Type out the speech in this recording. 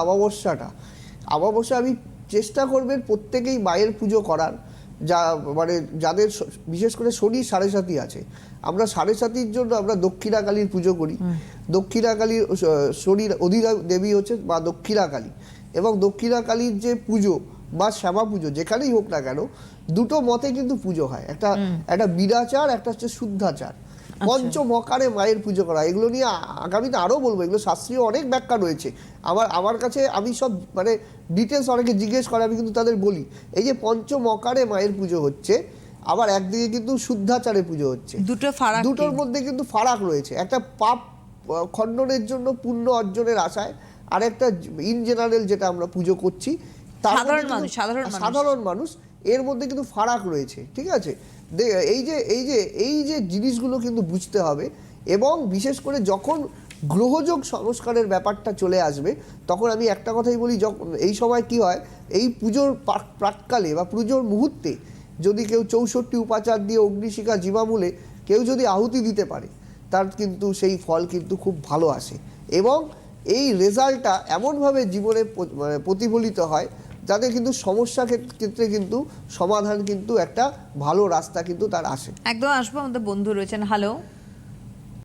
অমাবস্যাটা। অমাবস্যা আমি চেষ্টা করবেন প্রত্যেকেই মায়ের পুজো করার যা মানে যাদের বিশেষ করে শনি সাড়ে সাতি আছে। আমরা সাড়ে সাতির জন্য আমরা দক্ষিণা কালীর পুজো করি। দক্ষিণা কালীর শ- শনির অধিরা দেবী হচ্ছে বা দক্ষিণা কালী এবং দক্ষিণা কালীর যে পুজো বা শ্যামা পুজো যেখানেই হোক না কেন দুটো মতে কিন্তু পুজো হয়। একটা একটা বিরাচার একটা হচ্ছে শুদ্ধাচার। পঞ্চমকারে মায়ের পুজো করা এগুলো নিয়ে আগামীতে আরও বলব এগুলো শাস্ত্রীয় অনেক ব্যাখ্যা রয়েছে। আমার আমার কাছে আমি সব মানে ডিটেলস অনেকে জিজ্ঞেস করে আমি কিন্তু তাদের বলি। এই যে পঞ্চমকারে মায়ের পুজো হচ্ছে আবার একদিকে কিন্তু শুদ্ধাচারে পুজো হচ্ছে। দুটো ফারাক দুটোর মধ্যে কিন্তু ফারাক রয়েছে। একটা পাপ খণ্ডনের জন্য পুণ্য অর্জনের আশায় আর একটা ইন জেনারেল যেটা আমরা পুজো করছি সাধারণ মানুষ, সাধারণ সাধারণ মানুষ এর মধ্যে কিন্তু ফারাক রয়েছে ঠিক আছে? এই যে এই যে এই যে জিনিসগুলো কিন্তু বুঝতে হবে এবং বিশেষ করে যখন গ্রহযোগ সংস্কারের ব্যাপারটা চলে আসবে তখন আমি একটা কথাই বলি যখন এই সময় কি হয় এই পুজোর প্রাক- প্রাককালে বা পুজোর মুহূর্তে যদি কেউ চৌষট্টি উপাচার দিয়ে অগ্নিশিখা জীবামূলে কেউ যদি আহুতি দিতে পারে তার কিন্তু সেই ফল কিন্তু খুব ভালো আসে এবং এই রেজাল্টটা এমনভাবে জীবনে মানে প্রতিফলিত হয় যাতে কিন্তু সমস্যা ক্ষেত- ক্ষেত্রে কিন্তু সমাধান কিন্তু একটা ভালো রাস্তা কিন্তু তার আসে। একদম আসব, আমাদের বন্ধু রয়েছেন। হ্যালো